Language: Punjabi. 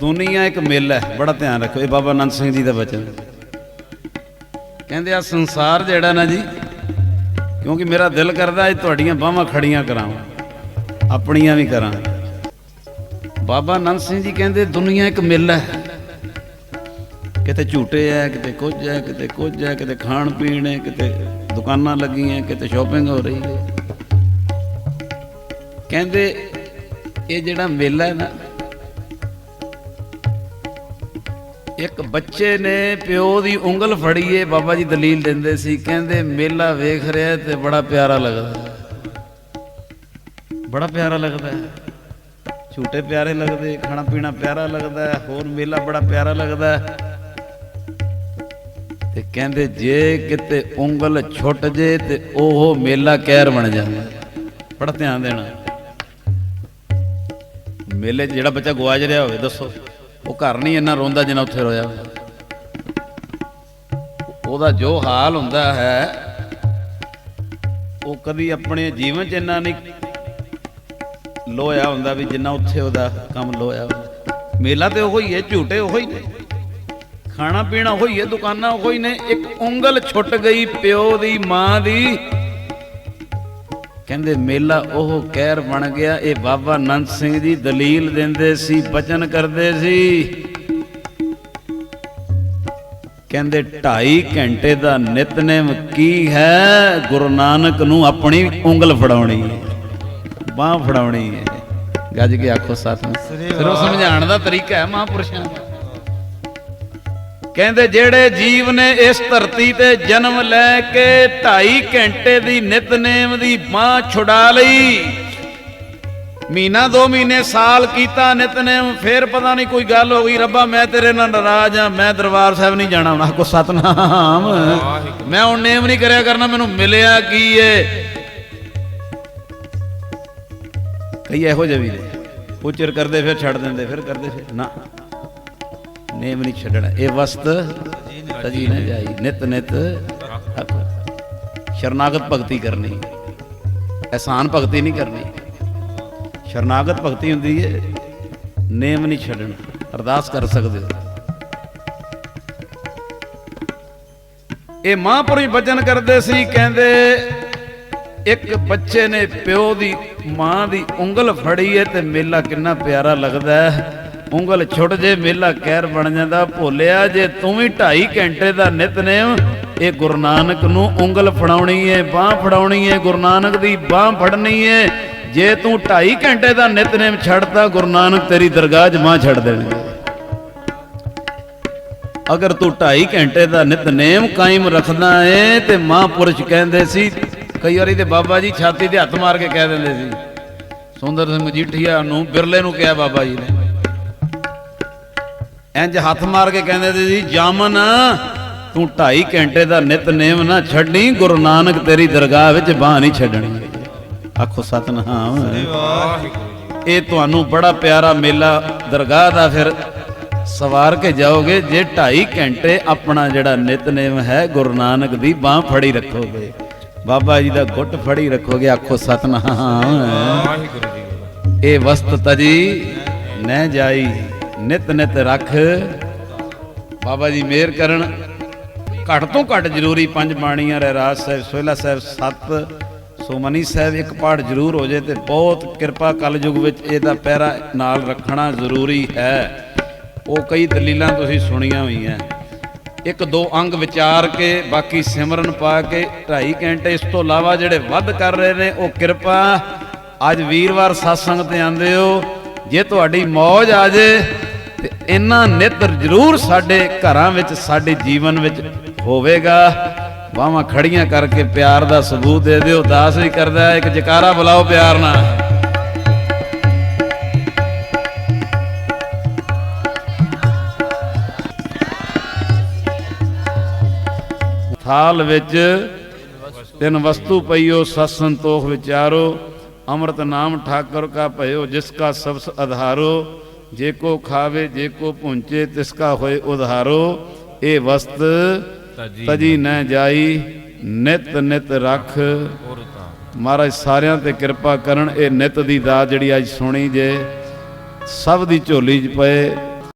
ਦੁਨੀਆ ਇੱਕ ਮੇਲਾ ਹੈ, ਬੜਾ ਧਿਆਨ ਰੱਖੋ। ਇਹ ਬਾਬਾ ਅਨੰਦ ਸਿੰਘ ਜੀ ਦਾ ਬਚਨ। ਕਹਿੰਦੇ ਆ, ਸੰਸਾਰ ਜਿਹੜਾ ਨਾ ਜੀ, ਕਿਉਂਕਿ ਮੇਰਾ ਦਿਲ ਕਰਦਾ ਅੱਜ ਤੁਹਾਡੀਆਂ ਬਾਹਾਂ ਖੜੀਆਂ ਕਰਾਵਾਂ ਆਪਣੀਆਂ ਵੀ ਕਰਾਂ। ਬਾਬਾ ਅਨੰਦ ਸਿੰਘ ਜੀ ਕਹਿੰਦੇ, ਦੁਨੀਆ ਇੱਕ ਮੇਲਾ ਹੈ। ਕਿਤੇ ਝੂਟੇ ਐ, ਕਿਤੇ ਕੁਝ ਐ, ਕਿਤੇ ਕੁਝ ਐ, ਕਿਤੇ ਖਾਣ ਪੀਣ ਹੈ ਕਿਤੇ ਦੁਕਾਨਾਂ ਲੱਗੀਆਂ, ਕਿਤੇ ਸ਼ਾਪਿੰਗ ਹੋ ਰਹੀ ਹੈ ਕਹਿੰਦੇ, ਇਹ ਜਿਹੜਾ ਮੇਲਾ ਹੈ ਨਾ ਇੱਕ ਬੱਚੇ ਨੇ ਪਿਓ ਦੀ ਉਂਗਲ ਫੜੀਏ, ਬਾਬਾ ਜੀ ਦਲੀਲ ਦਿੰਦੇ ਸੀ, ਕਹਿੰਦੇ ਮੇਲਾ ਵੇਖ ਰਿਹਾ ਤੇ ਬੜਾ ਪਿਆਰਾ ਲੱਗਦਾ। ਬੜਾ ਪਿਆਰਾ ਲੱਗਦਾ। ਝੂਟੇ ਪਿਆਰੇ ਲੱਗਦੇ, ਖਾਣਾ ਪੀਣਾ ਪਿਆਰਾ ਲੱਗਦਾ, ਹੋਰ ਮੇਲਾ ਬੜਾ ਪਿਆਰਾ ਲੱਗਦਾ। ਹੈ ਤੇ ਕਹਿੰਦੇ ਜੇ ਕਿਤੇ ਉਂਗਲ ਛੁੱਟ ਜੇ ਤੇ ਉਹ ਮੇਲਾ ਕਹਿਰ ਬਣ ਜਾਂਦਾ। ਬੜਾ ਧਿਆਨ ਦੇਣਾ। ਮੇਲੇ ਜਿਹੜਾ ਬੱਚਾ ਗਵਾਚ ਰਿਹਾ ਹੋਵੇ, ਦੱਸੋ। ਉਹ ਘਰ ਨਹੀਂ, ਇੰਨਾ ਰੋਂਦਾ ਜਿੰਨਾ ਉੱਥੇ ਰੋਇਆ ਉਹਦਾ ਜੋ ਹਾਲ ਹੁੰਦਾ ਹੈ, ਉਹ ਕਦੀ ਆਪਣੇ ਜੀਵਨ 'ਚ ਇੰਨਾ ਨਹੀਂ ਲੋਇਆ ਹੁੰਦਾ ਵੀ ਜਿੰਨਾ ਉੱਥੇ ਉਹਦਾ ਕੰਮ ਲੋਇਆ ਹੁੰਦਾ। ਮੇਲਾ ਤੇ ਹੀ ਹੈ, ਝੂਟੇ ਹੀ ਨੇ। ਖਾਣਾ ਪੀਣਾ ਉਹੀ ਹੈ ਦੁਕਾਨਾਂ ਹੀ ਨੇ। ਇੱਕ ਉਂਗਲ ਛੁੱਟ ਗਈ ਪਿਓ ਦੀ, ਮਾਂ ਦੀ। ਕਹਿੰਦੇ ਮੇਲਾ ਉਹ ਕਹਿਰ ਬਣ ਗਿਆ, ਇਹ ਬਾਬਾ ਨੰਦ ਸਿੰਘ ਜੀ ਦਲੀਲ ਦਿੰਦੇ ਸੀ, ਬਚਨ ਕਰਦੇ ਸੀ। ਕਹਿੰਦੇ 2.5 ਘੰਟੇ ਦਾ ਨਿਤਨੇਮ ਕੀ ਹੈ? ਗੁਰੂ ਨਾਨਕ ਨੂੰ ਆਪਣੀ ਉਂਗਲ ਫੜਾਉਣੀ ਹੈ, ਬਾਹ ਫੜਾਉਣੀ ਹੈ। ਗੱਜ ਕੇ ਆਖੋ ਸਤਿ ਫਿਰ ਉਹ ਸਮਝਾਉਣ ਦਾ ਤਰੀਕਾ ਹੈ ਮਹਾਂਪੁਰਸ਼ਾਂ ਦਾ। ਕਹਿੰਦੇ ਜਿਹੜੇ ਜੀਵ ਨੇ ਇਸ ਧਰਤੀ ਤੇ ਜਨਮ ਲੈ ਕੇ 2.5 ਘੰਟੇ ਦੀ ਨਿਤਨੇਮ ਦੀ ਬਾਹ ਛੁਡਾ ਲਈ। ਮਹੀਨਾ ਦੋ ਮਹੀਨੇ ਸਾਲ ਕੀਤਾ ਨਿਤਨੇਮ ਫੇਰ ਪਤਾ ਨਹੀਂ ਕੋਈ ਗੱਲ ਹੋ ਗਈ, ਰੱਬਾ ਮੈਂ ਤੇਰੇ ਨਾਲ ਨਾਰਾਜ਼ ਆ, ਮੈਂ ਦਰਬਾਰ ਸਾਹਿਬ ਨਹੀਂ ਜਾਣਾ ਹੁਣ ਕੋ ਸਤਨਾਮ। ਮੈਂ ਹੁਣ ਨੇਮ ਨਹੀਂ ਕਰਿਆ ਕਰਨਾ, ਮੈਨੂੰ ਮਿਲਿਆ ਕੀ ਏ? ਕਈ ਇਹੋ ਜਿਹੇ ਵੀ ਨੇ, ਉਹ ਚਿਰ ਕਰਦੇ, ਫਿਰ ਛੱਡ ਦਿੰਦੇ, ਫਿਰ ਕਰਦੇ, ਫਿਰ ਨਾ। ਨੇਮ ਨਹੀਂ ਛੱਡਣਾ। ਇਹ ਵਸਤ ਤਜੀ ਨਾ ਜਾਈ। ਨਿਤ ਨਿਤ ਸ਼ਰਨਾਗਤ ਭਗਤੀ ਕਰਨੀ। ਐਸਾਨ ਭਗਤੀ ਨਹੀਂ ਕਰਨੀ। ਸ਼ਰਨਾਗਤ ਭਗਤੀ ਹੁੰਦੀ ਹੈ ਨੇਮ ਨਹੀਂ ਛੱਡਣਾ। ਅਰਦਾਸ ਕਰ ਸਕਦੇ ਹੋ। ਇਹ ਮਹਾਂਪੁਰਸ਼ ਬਚਨ ਕਰਦੇ ਸੀ, ਕਹਿੰਦੇ, ਇੱਕ ਬੱਚੇ ਨੇ ਪਿਓ ਦੀ ਮਾਂ ਦੀ ਉਂਗਲ ਫੜੀ ਹੈ ਤੇ ਮੇਲਾ ਕਿੰਨਾ ਪਿਆਰਾ ਲੱਗਦਾ ਹੈ। ਉਂਗਲ ਛੁੱਟ ਜੇ ਮੇਲਾ ਕਹਿਰ ਬਣ ਜਾਂਦਾ, ਭੋਲਿਆ ਜੇ ਤੂੰ ਵੀ 2.5 ਘੰਟੇ ਦਾ ਨਿਤਨੇਮ ਇਹ ਗੁਰੂ ਨਾਨਕ ਨੂੰ ਉਂਗਲ ਫੜਾਉਣੀ ਏ, ਬਾਹ ਫੜਾਉਣੀ ਏ, ਗੁਰੂ ਨਾਨਕ ਦੀ ਬਾਹ ਫੜਨੀ ਏ। ਜੇ ਤੂੰ 2.5 ਘੰਟੇ ਦਾ ਨਿਤਨੇਮ ਛੱਡਦਾ ਗੁਰੂ ਨਾਨਕ ਤੇਰੀ ਦਰਗਾਹ 'ਚ ਮਾਂ ਛੱਡ ਦੇਣਗੇ। ਅਗਰ ਤੂੰ 2.5 ਘੰਟੇ ਦਾ ਨਿਤਨੇਮ ਕਾਇਮ ਰੱਖਦਾ ਏ, ਤੇ ਮਹਾਂਪੁਰਸ਼ ਕਹਿੰਦੇ ਸੀ, ਕਈ ਵਾਰੀ ਤੇ ਬਾਬਾ ਜੀ ਛਾਤੀ ਤੇ ਹੱਥ ਮਾਰ ਕੇ ਕਹਿ ਦਿੰਦੇ ਸੀ, ਸੁੰਦਰ ਸਿੰਘ ਮਜੀਠੀਆ ਨੂੰ, ਬਿਰਲੇ ਨੂੰ ਕਿਹਾ ਬਾਬਾ ਜੀ ਨੇ। ਇੰਜ ਹੱਥ ਮਾਰ ਕੇ ਕਹਿੰਦੇ ਸੀ ਜੀ ਜਾਮਨ ਤੂੰ 2.5 ਘੰਟੇ ਦਾ ਨਿਤਨੇਮ ਨਾ ਛੱਡੀ ਗੁਰੂ ਨਾਨਕ ਤੇਰੀ ਦਰਗਾਹ ਵਿੱਚ ਬਾਹ ਨਹੀਂ ਛੱਡਣੀ। ਆਖੋ ਸਤਨਾਮ। ਇਹ ਤੁਹਾਨੂੰ ਬੜਾ ਪਿਆਰਾ ਮੇਲਾ ਦਰਗਾਹ ਦਾ ਫਿਰ ਸਵਾਰ ਕੇ ਜਾਓਗੇ ਜੇ 2.5 ਘੰਟੇ ਆਪਣਾ ਜਿਹੜਾ ਨਿਤਨੇਮ ਹੈ ਗੁਰੂ ਨਾਨਕ ਦੀ ਬਾਹ ਫੜੀ ਰੱਖੋਗੇ। ਬਾਬਾ ਜੀ ਦਾ ਗੁੱਟ ਫੜੀ ਰੱਖੋਗੇ ਆਖੋ ਸਤਨਾਮ। ਇਹ ਵਸਤ ਤਜੀ ਨਹਿ ਜਾਈ। ਨਿਤ ਨਿਤ ਰੱਖ। ਬਾਬਾ ਜੀ ਮਿਹਰ ਕਰਨ। ਘੱਟ ਤੋਂ ਘੱਟ ਜ਼ਰੂਰੀ ਪੰਜ ਬਾਣੀਆਂ ਰਹਿ, ਰਾਜ ਸਾਹਿਬ, ਸੋਹਿਲਾ ਸਾਹਿਬ, ਸੱਤ, ਸੋਮਨੀ ਸਾਹਿਬ, ਇੱਕ ਪਾਠ ਜ਼ਰੂਰ ਹੋ ਜੇ ਤੇ ਬਹੁਤ ਕਿਰਪਾ ਕਲਯੁਗ ਵਿੱਚ ਇਹਦਾ ਪਹਿਰਾ ਨਾਲ ਰੱਖਣਾ ਜ਼ਰੂਰੀ ਹੈ। ਉਹ ਕਈ ਦਲੀਲਾਂ ਤੁਸੀਂ ਸੁਣੀਆਂ ਹੋਈਆਂ। ਇੱਕ ਦੋ ਅੰਗ ਵਿਚਾਰ ਕੇ, ਬਾਕੀ ਸਿਮਰਨ ਪਾ ਕੇ ਢਾਈ ਘੰਟੇ ਇਸ ਤੋਂ ਇਲਾਵਾ ਜਿਹੜੇ ਵੱਧ ਕਰ ਰਹੇ ਨੇ, ਉਹ ਕਿਰਪਾ ਅੱਜ ਵੀਰਵਾਰ satsang ਤੇ ਆਂਦੇ ਹੋ। ਜੇ ਤੁਹਾਡੀ ਮੌਜ ਆ ਜੇ ਤੇ ਇੰਨਾ ਨਿੱਤਰ ਜ਼ਰੂਰ ਸਾਡੇ ਘਰਾਂ ਵਿੱਚ, ਸਾਡੇ ਜੀਵਨ ਵਿੱਚ ਹੋਵੇਗਾ। ਬਾਹਾਂ ਖੜੀਆਂ ਕਰਕੇ ਪਿਆਰ ਦਾ ਸਬੂਤ ਦੇ ਦਿਓ ਦਾਸ ਵੀ ਕਰਦਾ ਇੱਕ ਜਕਾਰਾ ਬੁਲਾਓ ਪਿਆਰ ਨਾਲ। ਥਾਲ ਵਿੱਚ ਤਿੰਨ ਵਸਤੂ ਪਈਓ, ਸਤ ਸੰਤੋਖ ਵਿਚਾਰੋ, ਅੰਮ੍ਰਿਤ ਨਾਮ ਠਾਕੁਰ ਕਾ ਭਇਓ, ਜਿਸ ਕਾ ਸਬਸ ਆਧਾਰੋ ਜੇ ਕੋ ਖਾਵੇ ਜੇ ਕੋ ਪੁੰਚੇ ਤਿਸ ਕਾ ਹੋਏ ਉਧਾਰੋ ਇਹ ਵਸਤ ਤਜੀ ਨ ਜਾਈ ਨਿਤ ਨਿਤ ਰੱਖ। ਮਹਾਰਾਜ ਸਾਰਿਆਂ ਤੇ ਕਿਰਪਾ ਕਰਨ ਇਹ ਨਿਤ ਦੀ ਦਾਤ ਜਿਹੜੀ ਅੱਜ ਸੁਣੀ ਜੇ ਸਭ ਦੀ ਝੋਲੀ 'ਚ ਪਏ